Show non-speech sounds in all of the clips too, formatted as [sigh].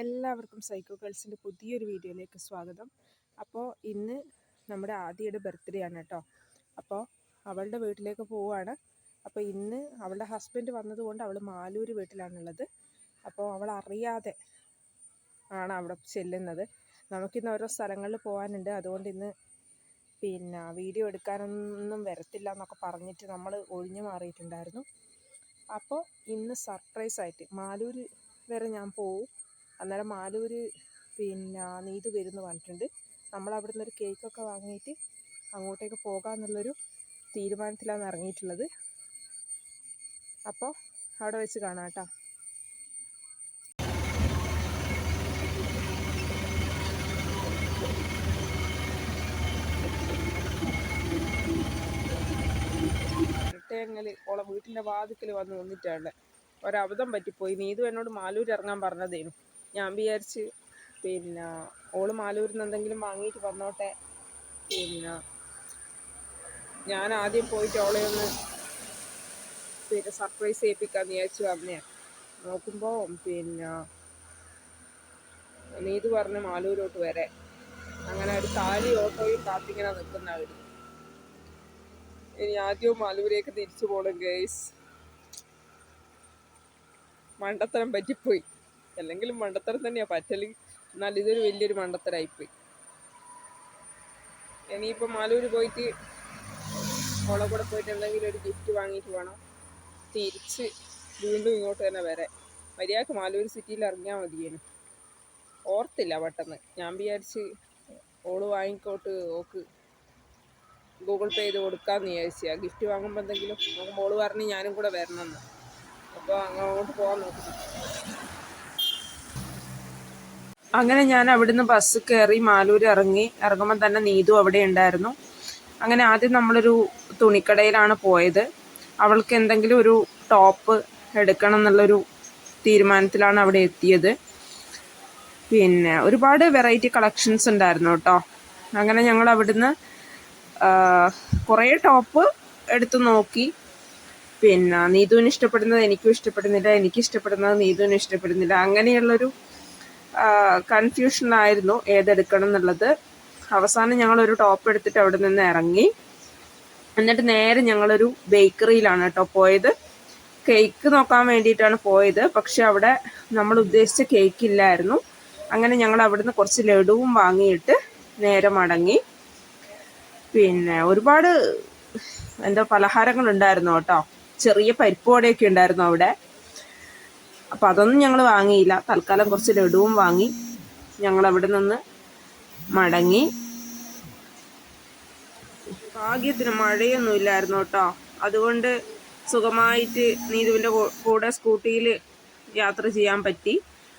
എല്ലാവർക്കും സൈക്കോ ഗേൾസിന്റെ പുതിയൊരു വീഡിയോയിലേക്ക് സ്വാഗതം. അപ്പോൾ ഇന്ന് നമ്മുടെ ആദിയുടെ ബർത്ത്ഡേ ആണ് കേട്ടോ. അപ്പോൾ അവളുടെ വീട്ടിലേക്ക് പോവുകയാണ്. അപ്പോൾ ഇന്ന് അവളുടെ ഹസ്ബൻഡ് വന്നതുകൊണ്ട് അവൾ മാലൂര് വീട്ടിലാണുള്ളത്. അപ്പോൾ അവൾ അറിയാതെ ആണ് അവിടെ ചെല്ലുന്നത്. നമുക്കിന്ന് ഓരോ സ്ഥലങ്ങളിൽ പോകാനുണ്ട്. അതുകൊണ്ട് ഇന്ന് പിന്നെ വീഡിയോ എടുക്കാനൊന്നും വരത്തില്ല എന്നൊക്കെ പറഞ്ഞിട്ട് നമ്മൾ ഒഴിഞ്ഞു മാറിയിട്ടുണ്ടായിരുന്നു. അപ്പോൾ ഇന്ന് സർപ്രൈസായിട്ട് മാലൂര് വരെ ഞാൻ പോവും. അന്നേരം മാലൂര് പിന്നെ നീതു വരുമെന്ന് പറഞ്ഞിട്ടുണ്ട്. നമ്മൾ അവിടെ നിന്നൊരു കേക്കൊക്കെ വാങ്ങിയിട്ട് അങ്ങോട്ടേക്ക് പോകാമെന്നുള്ളൊരു തീരുമാനത്തിലാണ് ഇറങ്ങിയിട്ടുള്ളത്. അപ്പോൾ അവിടെ വെച്ച് കാണാം കേട്ടോ. ഓളെ വീട്ടിന്റെ വാതിക്കൽ വന്ന് നിന്നിട്ടാണ്. ഒരബദ്ധം പറ്റിപ്പോയി. നീതു എന്നോട് മാലൂർ ഇറങ്ങാൻ പറഞ്ഞതേനു. ഞാൻ വിചാരിച്ച് പിന്നെ ഓൾ മാലൂരിൽ നിന്ന് എന്തെങ്കിലും വാങ്ങിയിട്ട് വന്നോട്ടെ. പിന്നെ ഞാൻ ആദ്യം പോയിട്ട് ഓളെ ഒന്ന് പിന്നെ സർപ്രൈസ് ചെയ്യിപ്പിക്കാന്ന് വിചാരിച്ച് വന്നേ നോക്കുമ്പോൾ പിന്നെ നീതു പറഞ്ഞ് മാലൂരോട്ട് വരെ. അങ്ങനെ ഒരു താലി ഓട്ടോയും കാത്തിങ്ങനെ നിൽക്കുന്ന അവർ ഇനി ആദ്യവും മാലൂരേക്ക് തിരിച്ചു പോകണം ഗേസ് മണ്ടത്തരം പറ്റിപ്പോയി. അല്ലെങ്കിലും മണ്ടത്തരം തന്നെയാ. പറ്റൽ എന്നാൽ ഇതൊരു വലിയൊരു മണ്ടത്തരായിപ്പോയി. ഇനിയിപ്പോൾ മാലൂര് പോയിട്ട് മോളെ കൂടെ പോയിട്ട് എന്തെങ്കിലും ഒരു ഗിഫ്റ്റ് വാങ്ങിയിട്ട് വേണം. തിരിച്ച് വീണ്ടും ഇങ്ങോട്ട് തന്നെ വരെ മര്യാദയ്ക്ക് മാലൂര് സിറ്റിയിൽ ഇറങ്ങിയാൽ മതിയേനു. ഓർത്തില്ല പെട്ടെന്ന്. ഞാൻ വിചാരിച്ച് ഓൾ വാങ്ങിക്കോട്ട് ഓക്ക് ഗൂഗിൾ പേ ചെയ്ത് കൊടുക്കാമെന്ന് വിചാരിച്ചു. ആ ഗിഫ്റ്റ് വാങ്ങുമ്പോൾ എന്തെങ്കിലും നോക്കുമ്പോൾ ഓൾ പറഞ്ഞ് ഞാനും കൂടെ വരണമെന്ന്. അപ്പോൾ അങ്ങോട്ട് പോകാൻ നോക്കുന്നു. അങ്ങനെ ഞാൻ അവിടുന്ന് ബസ് കയറി മാലൂർ ഇറങ്ങി. ഇറങ്ങുമ്പോൾ തന്നെ നീതു അവിടെ ഉണ്ടായിരുന്നു. അങ്ങനെ ആദ്യം നമ്മളൊരു തുണിക്കടയിലാണ് പോയത്. അവൾക്ക് എന്തെങ്കിലും ഒരു ടോപ്പ് എടുക്കണം എന്നുള്ളൊരു തീരുമാനത്തിലാണ് അവിടെ എത്തിയത്. പിന്നെ ഒരുപാട് വെറൈറ്റി കളക്ഷൻസ് ഉണ്ടായിരുന്നു കേട്ടോ. അങ്ങനെ ഞങ്ങൾ അവിടുന്ന് കുറേ ടോപ്പ് എടുത്തു നോക്കി. പിന്നെ നീതുവിന് ഇഷ്ടപ്പെടുന്നത് എനിക്കും ഇഷ്ടപ്പെടുന്നില്ല എനിക്ക് ഇഷ്ടപ്പെടുന്നത് നീതുവിന് ഇഷ്ടപ്പെടുന്നില്ല. അങ്ങനെയുള്ളൊരു കൺഫ്യൂഷനായിരുന്നു ഏതെടുക്കണം എന്നുള്ളത്. അവസാനം ഞങ്ങൾ ഒരു ടോപ്പ് എടുത്തിട്ട് അവിടെ നിന്ന് ഇറങ്ങി. എന്നിട്ട് നേരെ ഞങ്ങളൊരു ബേക്കറിയിലാണ് കേട്ടോ പോയത്. കേക്ക് നോക്കാൻ വേണ്ടിയിട്ടാണ് പോയത്. പക്ഷെ അവിടെ നമ്മൾ ഉദ്ദേശിച്ച കേക്ക് ഇല്ലായിരുന്നു. അങ്ങനെ ഞങ്ങൾ അവിടുന്ന് കുറച്ച് ലഡുവും വാങ്ങിയിട്ട് നേരെ മടങ്ങി. പിന്നെ ഒരുപാട് എന്താ പലഹാരങ്ങൾ ഉണ്ടായിരുന്നു കേട്ടോ ചെറിയ പരിപ്പോടെയൊക്കെ ഉണ്ടായിരുന്നു അവിടെ. അപ്പം അതൊന്നും ഞങ്ങൾ വാങ്ങിയില്ല. തൽക്കാലം കുറച്ച് ലഡുവും വാങ്ങി ഞങ്ങൾ അവിടെ നിന്ന് മടങ്ങി. ഭാഗ്യത്തിന് മഴയൊന്നും ഇല്ലായിരുന്നു കേട്ടോ. അതുകൊണ്ട് സുഖമായിട്ട് നീതുവിന്റെ കൂടെ സ്കൂട്ടിയിൽ യാത്ര ചെയ്യാൻ പറ്റി.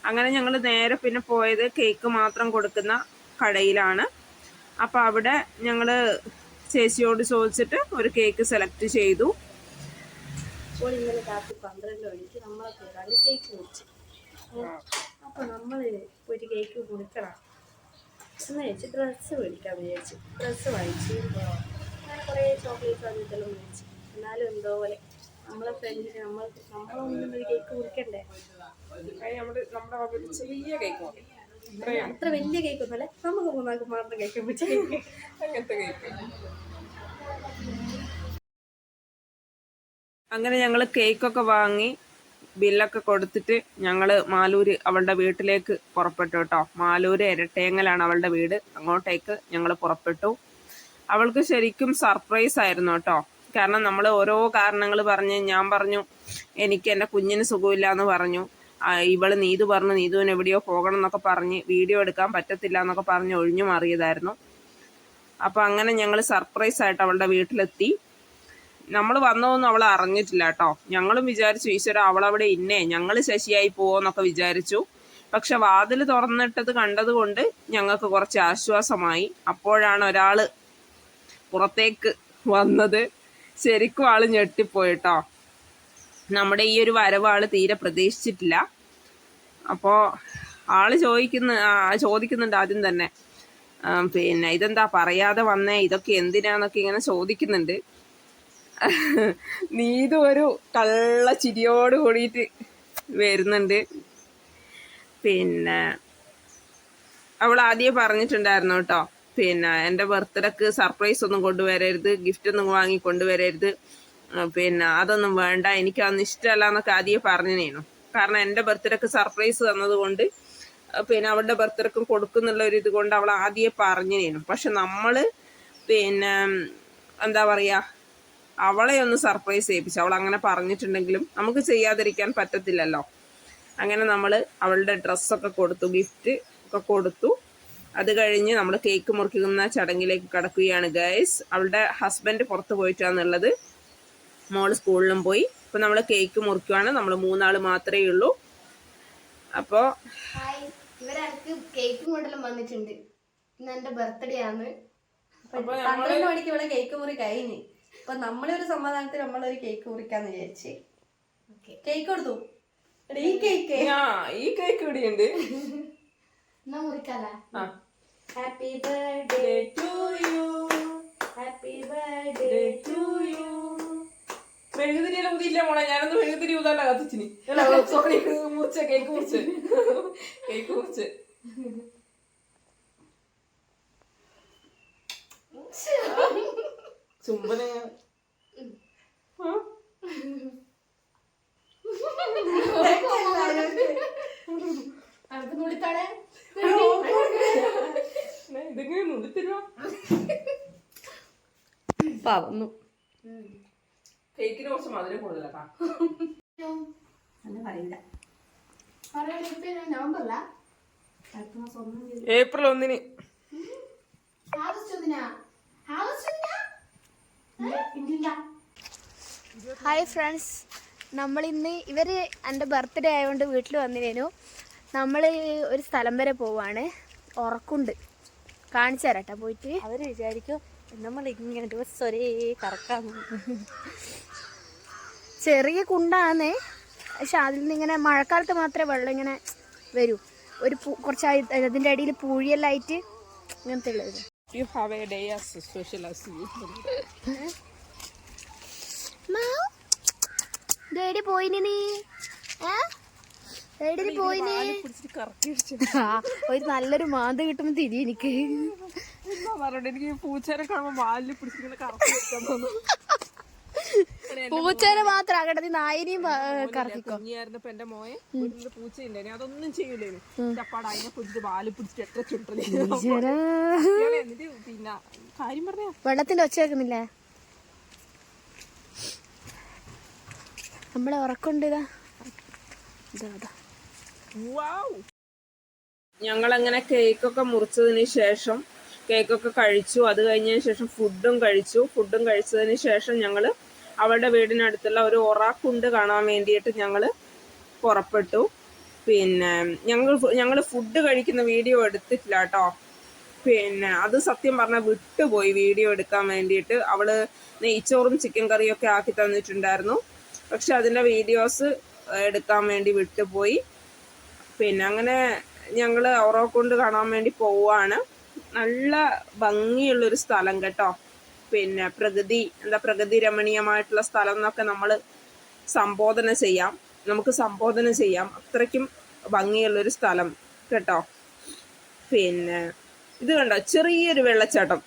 അങ്ങനെ ഞങ്ങൾ നേരെ പിന്നെ പോയത് കേക്ക് മാത്രം കൊടുക്കുന്ന കടയിലാണ്. അപ്പോൾ അവിടെ ഞങ്ങൾ ചേച്ചിയോട് ചോദിച്ചിട്ട് ഒരു കേക്ക് സെലക്ട് ചെയ്തു. അപ്പോൾ ഇന്നലെ രാത്രി പന്ത്രണ്ട് മണിക്ക് നമ്മളെ കൂടാതെ കേക്ക് മുറിച്ചു അപ്പോൾ നമ്മൾ പോയിട്ട് കേക്ക് കൊടുക്കണം. എന്ന് വെച്ച് ഡ്രസ്സ് മേടിക്കാൻ വിചാരിച്ചു. ഡ്രസ്സ് വാങ്ങിച്ചു. അങ്ങനെ കുറേ ചോക്ലേറ്റ് വന്നിട്ടെല്ലാം മേടിച്ചു. എന്നാലും എന്തോ പോലെ നമ്മളെ ഫ്രണ്ടിന് നമ്മൾ നമ്മളൊന്നും ഒരു കേക്ക് മുറിക്കണ്ടേ ചെറിയ കേക്ക് അത്ര വലിയ കേക്ക് ഒന്നല്ലേ നമുക്ക് മൂന്നാൾക്ക് മാത്രം കേക്ക് അങ്ങനത്തെ കേക്ക് അങ്ങനെ ഞങ്ങൾ കേക്കൊക്കെ വാങ്ങി ബില്ലൊക്കെ കൊടുത്തിട്ട് ഞങ്ങൾ മാലൂര് അവളുടെ വീട്ടിലേക്ക് പുറപ്പെട്ടു കേട്ടോ. മാലൂര് ഇരട്ടേങ്ങലാണ് അവളുടെ വീട്. അങ്ങോട്ടേക്ക് ഞങ്ങൾ പുറപ്പെട്ടു. അവൾക്ക് ശരിക്കും സർപ്രൈസ് ആയിരുന്നു കേട്ടോ. കാരണം നമ്മൾ ഓരോ കാരണങ്ങൾ പറഞ്ഞ് ഞാൻ പറഞ്ഞു എനിക്ക് എന്റെ കുഞ്ഞിന് സുഖമില്ല എന്ന് പറഞ്ഞു ഇവൾ നീതു പറഞ്ഞു നീതുവിന് എവിടെയോ പോകണം എന്നൊക്കെ പറഞ്ഞ് വീഡിയോ എടുക്കാൻ പറ്റത്തില്ല എന്നൊക്കെ പറഞ്ഞ് ഒഴിഞ്ഞു മാറിയതായിരുന്നു. അപ്പൊ അങ്ങനെ ഞങ്ങൾ സർപ്രൈസ് ആയിട്ട് അവളുടെ വീട്ടിലെത്തി. നമ്മൾ വന്നതൊന്നും അവൾ അറിഞ്ഞിട്ടില്ല കേട്ടോ. ഞങ്ങളും വിചാരിച്ചു ഈശ്വര അവളവിടെ ഇന്നേ. ഞങ്ങൾ ശശിയായി പോവെന്നൊക്കെ വിചാരിച്ചു. പക്ഷെ വാതിൽ തുറന്നിട്ടത് കണ്ടതുകൊണ്ട് ഞങ്ങൾക്ക് കുറച്ച് ആശ്വാസമായി. അപ്പോഴാണ് ഒരാൾ പുറത്തേക്ക് വന്നത്. ശരിക്കും ആൾ ഞെട്ടിപ്പോയിട്ടോ നമ്മുടെ ഈ ഒരു വരവ് ആൾ തീരെ പ്രതീക്ഷിച്ചിട്ടില്ല. അപ്പോൾ ആൾ ചോദിക്കുന്ന ചോദിക്കുന്നുണ്ട് ആദ്യം തന്നെ. പിന്നെ ഇതെന്താ പറയാതെ വന്നേ? ഇതൊക്കെ എന്തിനാന്നൊക്കെ ഇങ്ങനെ ചോദിക്കുന്നുണ്ട്. നീതു ഒരു കള്ള ചിരിയോട് കൂടിയിട്ട് വരുന്നുണ്ട്. പിന്നെ അവൾ ആദ്യം പറഞ്ഞിട്ടുണ്ടായിരുന്നു കേട്ടോ. പിന്നെ എന്റെ ബർത്ത്ഡേക്ക് സർപ്രൈസ് ഒന്നും കൊണ്ടുവരരുത് ഗിഫ്റ്റ് ഒന്നും വാങ്ങി കൊണ്ടുവരരുത്. പിന്നെ അതൊന്നും വേണ്ട എനിക്ക് അതൊന്നും ഇഷ്ടമല്ല എന്നൊക്കെ ആദ്യം പറഞ്ഞിനേനു. കാരണം എന്റെ ബർത്ത്ഡേക്ക് സർപ്രൈസ് തന്നതുകൊണ്ട് പിന്നെ അവളുടെ ബർത്ത്ഡേക്കും കൊടുക്കുന്നുള്ള ഒരു ഇത് കൊണ്ട് അവൾ ആദ്യം പറഞ്ഞിനേനു. പക്ഷെ നമ്മൾ പിന്നെ എന്താ പറയാ അവളെ ഒന്ന് സർപ്രൈസ് ചെയ്യിപ്പിച്ചു. അവൾ അങ്ങനെ പറഞ്ഞിട്ടുണ്ടെങ്കിലും നമുക്ക് ചെയ്യാതിരിക്കാൻ പറ്റത്തില്ലല്ലോ. അങ്ങനെ നമ്മൾ അവളുടെ ഡ്രസ്സൊക്കെ കൊടുത്തു ഗിഫ്റ്റ് ഒക്കെ കൊടുത്തു. അത് കഴിഞ്ഞ് നമ്മൾ കേക്ക് മുറിക്കുന്ന ചടങ്ങിലേക്ക് കടക്കുകയാണ് ഗൈസ് അവളുടെ ഹസ്ബൻഡ് പുറത്ത് പോയിട്ടാന്നുള്ളത് മോൾ സ്കൂളിലും പോയി. ഇപ്പം നമ്മൾ കേക്ക് മുറിക്കുവാണ്. നമ്മൾ മൂന്നാൾ മാത്രമേ ഉള്ളൂ. അപ്പോൾ ഇവരടുത്ത് കേക്കും വന്നിട്ടുണ്ട്. ഇന്ന് ബർത്ത്ഡേ ആണ്. പന്ത്രണ്ട് മണിക്ക് ഇവിടെ കേക്ക് മുറി കഴിഞ്ഞ്. അപ്പൊ നമ്മളൊരു സമാധാനത്തിൽ നമ്മളൊരു കേക്ക് മുറിക്കാന്ന് വിചാരിച്ച്. കേക്ക് കൊടുത്തു. എടാ, ഈ കേക്ക് ഈ കേക്ക് ഇവിടെയുണ്ട്. എന്നാ മുറിക്കാല happy birthday to you happy birthday to you മെഴുകുതിരിയെല്ലാം ഊതിയില്ല മോളെ. ഞാനൊന്ന് മെഴുകുതിരി ഊതാണ്ട കത്തിച്ചിനി. സോറി മുറിച്ച കേക്ക് മുറിച്ച്. കേക്ക് മുറിച്ച്. ചുംബന. ഇതെങ്ങനെ നുള്ളിത്തരുവാ. കേക്കിന് കുറച്ച് മധുരം കൂടുതലാ ഏപ്രിൽ ഒന്നിന്. ആഗസ്റ്റ് ഒന്നിനാ ഹായ് ഫ്രണ്ട്സ്. നമ്മൾ ഇന്ന് ഇവർ എന്റെ ബർത്ത്ഡേ ആയതുകൊണ്ട് വീട്ടിൽ വന്നിരുന്നു. നമ്മൾ ഒരു സ്ഥലം വരെ പോവാണ്. ഉറക്കുണ്ട്. കാണിച്ചു തരാട്ടോ പോയിട്ട്. അവർ വിചാരിക്കും നമ്മൾ ഇങ്ങനെ ദിവസം ഒരേ കറക്കാൻ ചെറിയ കുണ്ടാണ് പക്ഷെ അതിൽ നിന്ന് ഇങ്ങനെ മഴക്കാലത്ത് മാത്രമേ വെള്ളം ഇങ്ങനെ വരൂ. ഒരു കുറച്ചായി കുറച്ച് അതിന്റെ അടിയിൽ പൂഴിയെല്ലാം ആയിട്ട് ഇങ്ങനത്തെ ഉള്ളത്. You have a day as special as you daddy പോയിനി നീ. ഡേഡി പോയിനി ഒരു നല്ലൊരു മാന്ത കിട്ടുമ്പോ തിരി എനിക്ക്. എനിക്ക് പൂച്ചേനെ കാണുമ്പോ വാലിൽ പിടിച്ചിങ്ങനെ കറക്കി വെക്കാൻ തോന്നുന്നു [laughs] പൂച്ചേനെ മാത്രം ആകട്ടെ നായിനെയും കറക്കിക്കോ. കുഞ്ഞായിരുന്നപ്പോ എന്റെ മോയെ ഒരു പൂച്ച ഉണ്ടായിരുന്നു അതൊന്നും ചെയ്യൂലേ ചപ്പാട് അതിനെ പിടിച്ചിട്ട് വാൽ പിടിച്ചിട്ട് എത്ര ചുട്ടലേ എന്നിട്ട് പിന്നെ കാര്യം പറഞ്ഞ? വെള്ളത്തിന്റെ ഒച്ച കേൾക്കുന്നില്ലേ? നമ്മളെ ഉറക്കുണ്ട് ഇതാ. ഞങ്ങളങ്ങനെ കേക്കൊക്കെ മുറിച്ചതിന് ശേഷം കേക്കൊക്കെ കഴിച്ചു. അത് കഴിഞ്ഞതിന് ശേഷം ഫുഡും കഴിച്ചു. ഫുഡും കഴിച്ചതിന് ശേഷം ഞങ്ങൾ അവളുടെ വീടിനടുത്തുള്ള ഒരു ഒറാക്കുണ്ട് കാണാൻ വേണ്ടിയിട്ട് ഞങ്ങൾ പുറപ്പെട്ടു. പിന്നെ ഞങ്ങൾ ഞങ്ങൾ ഫുഡ് കഴിക്കുന്ന വീഡിയോ എടുത്തിട്ടില്ല കേട്ടോ. പിന്നെ അത് സത്യം പറഞ്ഞാൽ വിട്ടുപോയി വീഡിയോ എടുക്കാൻ വേണ്ടിയിട്ട്. അവൾ നെയ്ച്ചോറും ചിക്കൻ കറിയും ഒക്കെ ആക്കി തന്നിട്ടുണ്ടായിരുന്നു. പക്ഷെ അതിന്റെ വീഡിയോസ് എടുക്കാൻ വേണ്ടി വിട്ടുപോയി. പിന്നെ അങ്ങനെ ഞങ്ങൾ ഓറോക്കൊണ്ട് കൊണ്ട് കാണാൻ വേണ്ടി പോവാണ്. നല്ല ഭംഗിയുള്ളൊരു സ്ഥലം കേട്ടോ. പിന്നെ പ്രകൃതി എന്താ പ്രകൃതി രമണീയമായിട്ടുള്ള സ്ഥലം എന്നൊക്കെ നമ്മൾ സംബോധന ചെയ്യാം. നമുക്ക് സംബോധന ചെയ്യാം. അത്രയ്ക്കും ഭംഗിയുള്ളൊരു സ്ഥലം കേട്ടോ. പിന്നെ ഇത് കണ്ടോ? ചെറിയൊരു വെള്ളച്ചാട്ടം.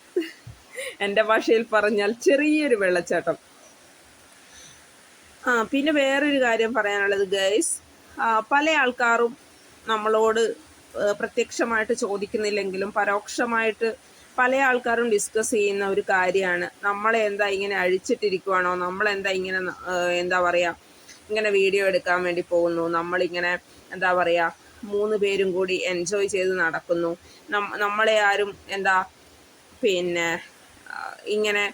എന്റെ ഭാഷയിൽ പറഞ്ഞാൽ ചെറിയൊരു വെള്ളച്ചാട്ടം. ആ പിന്നെ വേറൊരു കാര്യം പറയാനുള്ളത് ഗൈസ്. പല ആൾക്കാരും നമ്മളോട് പ്രത്യക്ഷമായിട്ട് ചോദിക്കുന്നില്ലെങ്കിലും പരോക്ഷമായിട്ട് പല ആൾക്കാരും ഡിസ്കസ് ചെയ്യുന്ന ഒരു കാര്യമാണ്. നമ്മളെ എന്താ ഇങ്ങനെ അഴിച്ചിട്ടിരിക്കുവാണോ? നമ്മളെന്താ ഇങ്ങനെ എന്താ പറയാ ഇങ്ങനെ വീഡിയോ എടുക്കാൻ വേണ്ടി പോകുന്നു? നമ്മളിങ്ങനെ എന്താ പറയാ മൂന്ന് പേരും കൂടി എൻജോയ് ചെയ്ത് നടക്കുന്നു. നമ്മളെ ആരും എന്താ പിന്നെ ഇങ്ങനെ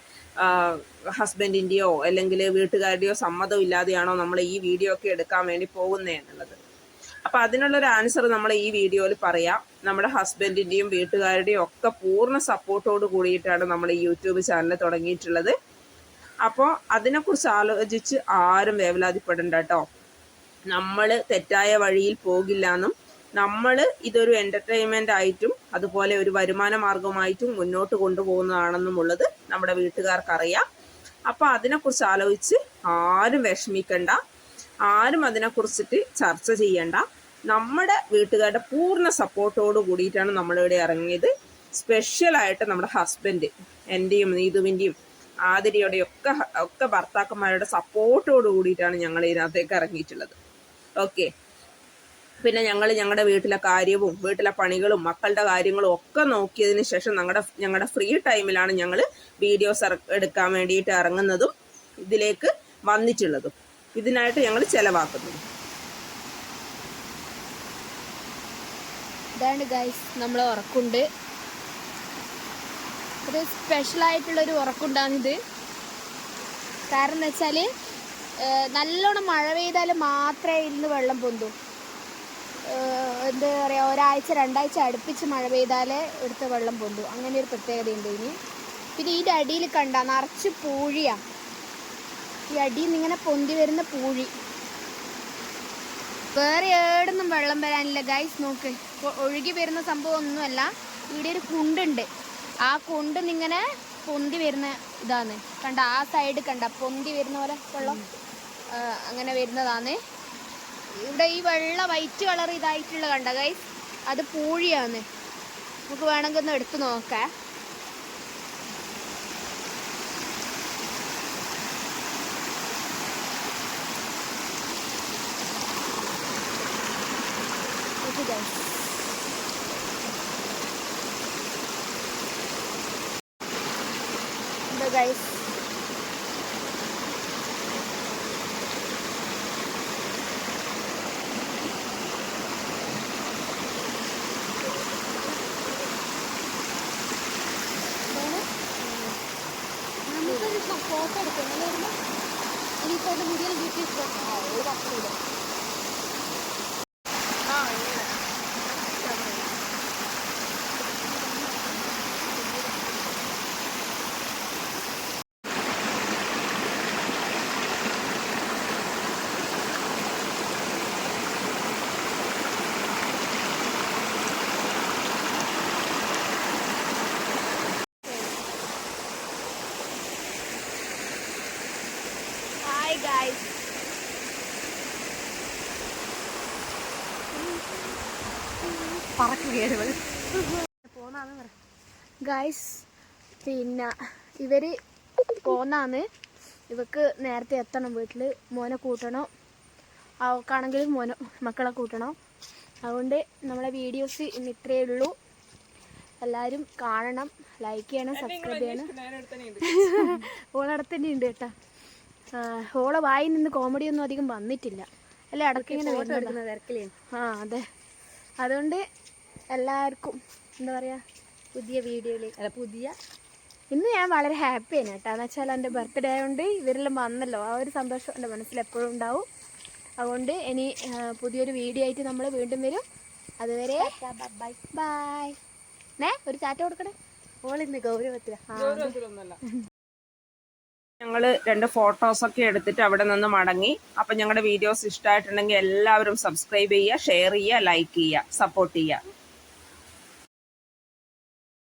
ഹസ്ബൻഡിന്റെയോ അല്ലെങ്കിൽ വീട്ടുകാരുടെയോ സമ്മതം ഇല്ലാതെയാണോ നമ്മൾ ഈ വീഡിയോ ഒക്കെ എടുക്കാൻ വേണ്ടി പോകുന്നത് എന്നുള്ളത്. അപ്പൊ അതിനുള്ളൊരു ആൻസർ നമ്മൾ ഈ വീഡിയോയിൽ പറയാം. നമ്മുടെ ഹസ്ബൻഡിന്റെയും വീട്ടുകാരുടെയും ഒക്കെ പൂർണ സപ്പോർട്ടോട് കൂടിയിട്ടാണ് നമ്മൾ ഈ യൂട്യൂബ് ചാനൽ തുടങ്ങിയിട്ടുള്ളത്. അപ്പോൾ അതിനെക്കുറിച്ച് ആലോചിച്ച് ആരും വേവലാതിപ്പെടണ്ട കേട്ടോ നമ്മൾ തെറ്റായ വഴിയിൽ പോകില്ല എന്നും നമ്മൾ ഇതൊരു എന്റർടൈൻമെന്റ് ആയിട്ടും അതുപോലെ ഒരു വരുമാന മാർഗമായിട്ടും മുന്നോട്ട് കൊണ്ടുപോകുന്നതാണെന്നും ഉള്ളത് നമ്മുടെ വീട്ടുകാർക്കറിയാം. അപ്പോൾ അതിനെക്കുറിച്ച് ആലോചിച്ച് ആരും വിഷമിക്കണ്ട. ആരും അതിനെക്കുറിച്ചിട്ട് ചർച്ച ചെയ്യണ്ട. നമ്മുടെ വീട്ടുകാരുടെ പൂർണ സപ്പോർട്ടോട് കൂടിയിട്ടാണ് നമ്മളിവിടെ ഇറങ്ങിയത്. സ്പെഷ്യലായിട്ട് നമ്മുടെ ഹസ്ബൻഡ് എന്റെയും നീതുവിന്റെയും ആതിരയുടെയും ഒക്കെ ഒക്കെ ഭർത്താക്കന്മാരുടെ സപ്പോർട്ടോട് കൂടിയിട്ടാണ് ഞങ്ങൾ ഇതിനകത്തേക്ക് ഇറങ്ങിയിട്ടുള്ളത്. ഓക്കെ പിന്നെ ഞങ്ങൾ ഞങ്ങളുടെ വീട്ടിലെ കാര്യവും വീട്ടിലെ പണികളും മക്കളുടെ കാര്യങ്ങളും ഒക്കെ നോക്കിയതിന് ശേഷം ഞങ്ങളുടെ ഞങ്ങളുടെ ഫ്രീ ടൈമിലാണ് ഞങ്ങൾ വീഡിയോസ് എടുക്കാൻ വേണ്ടിയിട്ട് ഇറങ്ങുന്നതും ഇതിലേക്ക് വന്നിട്ടുള്ളതും. ഇതിനായിട്ട് ഞങ്ങൾ ചെലവാക്കുന്നത് ഇതാണ് ഗൈസ് നമ്മളെ ഉറക്കുണ്ട്. ഒരു സ്പെഷ്യലായിട്ടുള്ളൊരു ഉറക്കുണ്ടാണിത്. കാരണം എന്ന് വെച്ചാൽ നല്ലോണം മഴ പെയ്താൽ മാത്രമേ ഇന്ന് വെള്ളം പൊന്തു. എന്താ പറയുക ഒരാഴ്ച രണ്ടാഴ്ച അടുപ്പിച്ച് മഴ പെയ്താലേ എടുത്ത വെള്ളം പൊന്തു. അങ്ങനെ ഒരു പ്രത്യേകതയുണ്ട് ഇനി. പിന്നെ ഇതിന്റെ അടിയിൽ കണ്ട നിറച്ച് പൂഴിയാ. ഈ അടിയിൽ നിന്ന് ഇങ്ങനെ പൊന്തി വരുന്ന പൂഴി. വേറെ ഏടൊന്നും വെള്ളം വരാനില്ല. ഗൈസ് നോക്ക്. ഒഴുകി വരുന്ന സംഭവം ഒന്നുമല്ല. ഇവിടെ ഒരു കുണ്ടുണ്ട്. ആ കുണ്ട് ഇങ്ങനെ പൊന്തി വരുന്ന ഇതാണ്. കണ്ട ആ സൈഡ് കണ്ട പൊന്തി വരുന്ന പോലെ വെള്ളം അങ്ങനെ വരുന്നതാണ്. ഇവിടെ ഈ വെള്ള വൈറ്റ് കളർ ഇതായിട്ടുള്ള കണ്ട ഗൈസ് അത് പൂഴിയാണ്. നമുക്ക് വേണമെങ്കിൽ ഒന്ന് എടുത്തു നോക്കാം. നോക്ക് ഗൈസ് എന്താ ഗൈസ് ഫോട്ടോ എടുക്കണം ഇനിയിപ്പോൾ മുടിയിൽ വീട്ടിൽ പറ്റില്ല ഹായ് ഗായ്സ് ഗായ്സ് പിന്നെ ഇവർ പോന്നാന്ന്. ഇവക്ക് നേരത്തെ എത്തണം വീട്ടിൽ മോനെ കൂട്ടണം. അവക്കാണെങ്കിലും മോനെ മക്കളെ കൂട്ടണം. അതുകൊണ്ട് നമ്മളെ വീഡിയോസ് ഇന്ന് ഇത്രയേ ഉള്ളൂ. എല്ലാവരും കാണണം. ലൈക്ക് ചെയ്യണം സബ്സ്ക്രൈബ് ചെയ്യണം. ഓണടത്തന്നെ [laughs] തന്നെ ഉണ്ട് കേട്ടാ. ഓളെ വായി നിന്ന് കോമഡി ഒന്നും അധികം വന്നിട്ടില്ല. അല്ലെ ഇടയ്ക്ക് ഇങ്ങനെ ആ അതെ. അതുകൊണ്ട് എല്ലാവർക്കും എന്താ പറയാ പുതിയ വീഡിയോയിലേക്ക് അല്ല പുതിയ ഇന്ന് ഞാൻ വളരെ ഹാപ്പിയാണ് കേട്ടോ. എന്ന് വെച്ചാൽ എന്റെ ബർത്ത്ഡേ ആയതുകൊണ്ട് ഇവരെല്ലാം വന്നല്ലോ. ആ ഒരു സന്തോഷം എന്റെ മനസ്സിൽ എപ്പോഴും ഉണ്ടാവും. അതുകൊണ്ട് ഇനി പുതിയൊരു വീഡിയോ ആയിട്ട് നമ്മൾ വീണ്ടും വരും. അതുവരെ ബൈ. ബൈ നേ ഒരു ചാറ്റ കൊടുക്കണേ. ഓളിന്ന് ഗൗരവത്തില. ഞങ്ങൾ രണ്ട് ഫോട്ടോസൊക്കെ എടുത്തിട്ട് അവിടെ നിന്ന് മടങ്ങി. അപ്പം ഞങ്ങളുടെ വീഡിയോസ് ഇഷ്ടമായിട്ടുണ്ടെങ്കിൽ എല്ലാവരും സബ്സ്ക്രൈബ് ചെയ്യുക ഷെയർ ചെയ്യുക ലൈക്ക് ചെയ്യുക സപ്പോർട്ട് ചെയ്യുക.